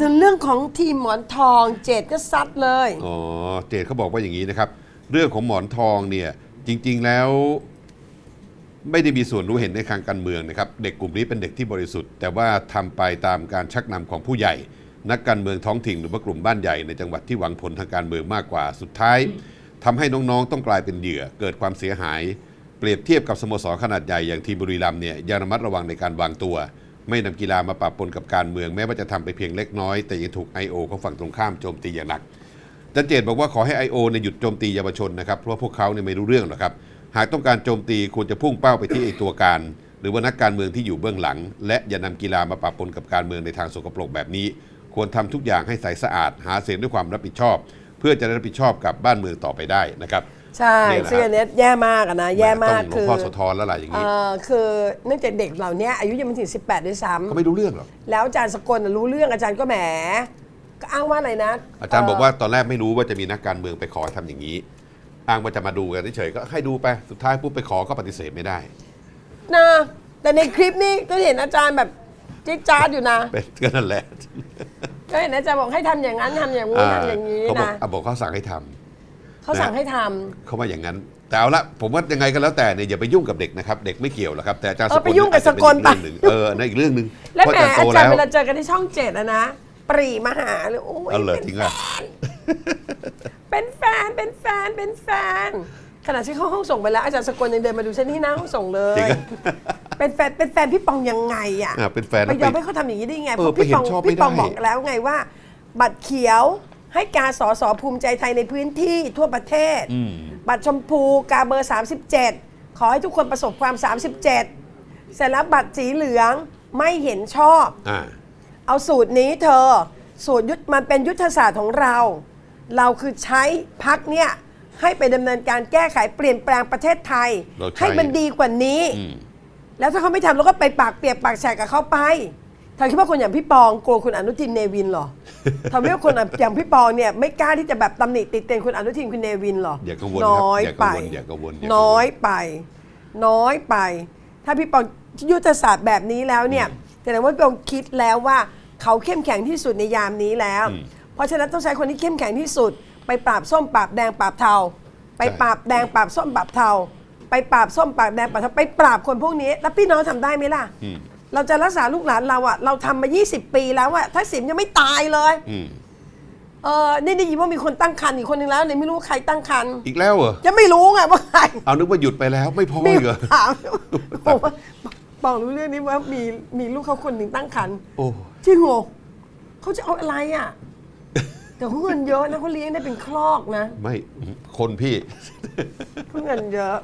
ถึงเรื่องของทีมหมอนทองเจดก็ซัดเลย อ๋อเจดเขาบอกว่าอย่างนี้นะครับ เรื่องของหมอนทองเนี่ยจริง ๆแล้ว ไม่ได้มีส่วนรู้เห็นในทางการเมืองนะครับ เด็กกลุ่มนี้เป็นเด็กที่บริสุทธิ์ แต่ว่าทำไปตามการชักนำของผู้ใหญ่ นักการเมืองท้องถิ่นหรือว่ากลุ่มบ้านใหญ่ในจังหวัดที่หวังผลทางการเมืองมากกว่าสุดท้ายทำให้น้องๆต้องกลายเป็นเหยื่อเกิดความเสียหาย เปรียบเทียบกับสโมสรขนาดใหญ่อย่างทีมบุรีรัมย์เนี่ยยังระมัดระวังในการวางตัว ไม่นำกีฬามาปะปนกับการเมืองแม้ว่าจะทำไปเพียงเล็กน้อย แต่ยังถูก I.O. ของฝั่งตรงข้ามโจมตีอย่างหนักจันเจตบอกว่าขอให้ I.O. เนี่ยหยุดโจมตีเยาวชนนะครับเพราะพวกเขาเนี่ยไม่รู้เรื่องหรอกครับหากต้องการโจมตีควรจะพุ่งเป้าไปที่ไอตัวการ หรือว่านักการเมืองที่อยู่เบื้องหลัง และอย่านำกีฬามาปะปนกับการเมืองในทางสกปรกแบบนี้ ควรทำทุกอย่างให้ใสสะอาด หาเสียงด้วยความรับผิดชอบ เพื่อจะได้รับผิดชอบกับบ้านเมืองต่อไปได้นะครับ ใช่นี่แหละซึ่งอันเนี้ยแย่มากอะนะ แย่มากต้องหลวคืงอพ่อโสธรแล้วล่ะอย่างเอนี้อคือเนื่องจากเด็กเหล่านี้อายุยังไม่ถึง 18 ด้วยซ้เขาไม่รู้เรื่องหรอกำแล้วอาจารย์สกลน่ะรู้เรื่องอาจารย์ก็แหม ก็อ้างว่าอะไรนะอาจารย์บอกว่าตอนแรกไม่รู้ว่าจะมีนักการเมืองไปขอให้ทำอย่างนี้ อ้างว่าจะมาดูกันเฉยๆก็ให้ดูไปสุดท้ายปุ๊บไปขอก็ปฏิเสธไม่ได้ นะแต่ในคลิปนี้ก็เห็นอาจารย์แบบจิ๊ดจ๊าดอยู่นะ เป็นก็นั่นแหละก็เห็นอาจารย์บอกให้ทำอย่างนั้นทำอย่างนู้นทำอย่างนี้เขาบอกนะ อะบอกเขาสั่งให้ทำ เขาสั่งให้ทำเขาว่าอย่างนั้น แต่เอาละผมว่ายังไงก็แล้วแต่เนี่ยอย่าไปยุ่งกับเด็กนะครับ เด็กไม่เกี่ยวหรอกครับ แต่อาจารย์เอสอกไปยุ่งกับอาจจะเป็นสกลอีเรื่องหนึ่งเออนั่นอีกเรื่องหนึ่งและเพราะแหมอาจารย์โตอาจารแล้ย์วเวลาเจอกันที่ช่องเจ็ดอะนะ ปรีมาหาเลยโอ้ยเอาเลยจริงอะเป็นแฟนเป็นแฟนเป็นแฟนขณะที่เข้าห้องส่งไปแล้วอาจารย์สกลยังเดินมาดูฉันที่หน้าห้องส่งเลจริยงอะ เป็นแฟนเป็นแฟนพี่ปองยังไงอะอะเป็นแฟนไปแล้วยอมไปให้เขาทำอย่างนี้ได้ไงเออเพราะพี่ปองไปเห็นชอบไม่พี่ปองได้ บอกแล้วไงว่า บัตรเขียว ให้กาสอสอภูมิใจไทยในพื้นที่ทั่วประเทศ อืม บัตรชมพูกาเบอร์ 37 ขอให้ทุกคนประสบความ 37 เสร็จแล้วบัตรสีเหลืองไม่เห็นชอบ อ่า เอาสูตรนี้เธอ สูตรยุทธมันเป็นยุทธศาสตร์ของเรา เราคือใช้พักเนี่ยให้ไปดำเนินการแก้ไขเปลี่ยนแปลงประเทศไทย เราใช้ ให้มันดีกว่านี้ อืม แล้วถ้าเขาไม่ทำเราก็ไปปากเปียกปากแฉกกับเขาไปเธอคิดว่าคนอย่างพี่ปองกลัวคุณอนุทินเนวินเหรอทำให้ว่าคนอย่างพี่ปองเนี่ยไม่กล้าที่จะแบบตำหนิติดเตียนคุณอนุทินคุณเนวินเหรออย่ากังวลครับน้อยอย่ากัไปงวลอย่ากังวลอย่ากังวลน้อยไป น้อยไป ถ้าพี่ปองยุทธศาสตร์แบบนี้แล้วเนี่ยแสดงว่าพี่ปองคิดแล้วว่าเขาเข้มแข็งที่สุดในยามนี้แล้วอืมเพราะฉะนั้นต้องใช้คนที่เข้มแข็งที่สุด ไปปราบส้มปราบแดงปราบเทา ไปปราบแดงปราบส้มปราบเทา ไปปราบส้มปราบแดงปราบเทาไปปราบคนพวกนี้ แล้วพี่น้องทำได้ไหมล่ะอืม เราจะรักษาลูกหลานเราอะเราทำมา 20 ปีแล้วอะถ้าสิมยังไม่ตายเลยอืมเออนี่ได้ยินว่ามีคนตั้งครรภ์อีกคนนึงแล้วเนี่ยไม่รู้ว่าใครตั้งครรภ์อีกแล้วเหรอ ยังไม่รู้ไงว่าใคร เอานึกว่าหยุดไปแล้วไม่พอมีอีกเหรอ ถามบอกว่าบอกรู้เรื่องนี้ว่ามีมีลูกเขาคนหนึ่งตั้งครรภ์โอ้ จริงเหรอเขาจะเอาอะไรอะแต่เขาเงินเยอะนะเขาเลี้ยงได้เป็นคลอกนะไม่คนพี่ เขาเงินเยอะ